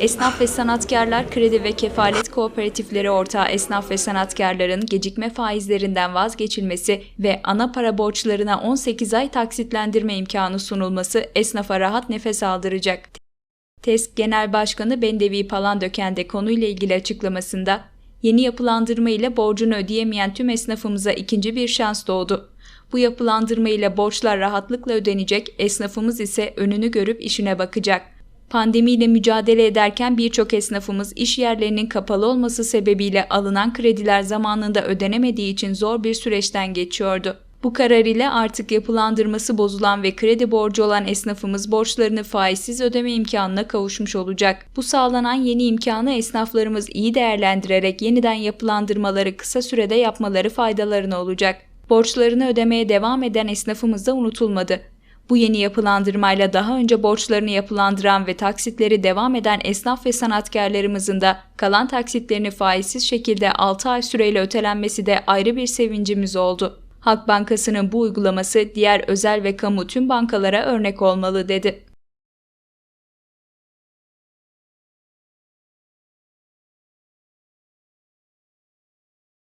Esnaf ve sanatkarlar kredi ve kefalet kooperatifleri ortağı esnaf ve sanatkarların gecikme faizlerinden vazgeçilmesi ve ana para borçlarına 18 ay taksitlendirme imkanı sunulması esnafa rahat nefes aldıracak. TESK Genel Başkanı Bendevi Palandöken de konuyla ilgili açıklamasında, yeni yapılandırma ile borcunu ödeyemeyen tüm esnafımıza ikinci bir şans doğdu. Bu yapılandırma ile borçlar rahatlıkla ödenecek, esnafımız ise önünü görüp işine bakacak. Pandemiyle mücadele ederken birçok esnafımız iş yerlerinin kapalı olması sebebiyle alınan krediler zamanında ödenemediği için zor bir süreçten geçiyordu. Bu karar ile artık yapılandırması bozulan ve kredi borcu olan esnafımız borçlarını faizsiz ödeme imkanına kavuşmuş olacak. Bu sağlanan yeni imkanı esnaflarımız iyi değerlendirerek yeniden yapılandırmaları kısa sürede yapmaları faydalarına olacak. Borçlarını ödemeye devam eden esnafımız da unutulmadı. Bu yeni yapılandırmayla daha önce borçlarını yapılandıran ve taksitleri devam eden esnaf ve sanatkarlarımızın da kalan taksitlerini faizsiz şekilde 6 ay süreyle ötelenmesi de ayrı bir sevincimiz oldu. Halk Bankası'nın bu uygulaması diğer özel ve kamu tüm bankalara örnek olmalı dedi.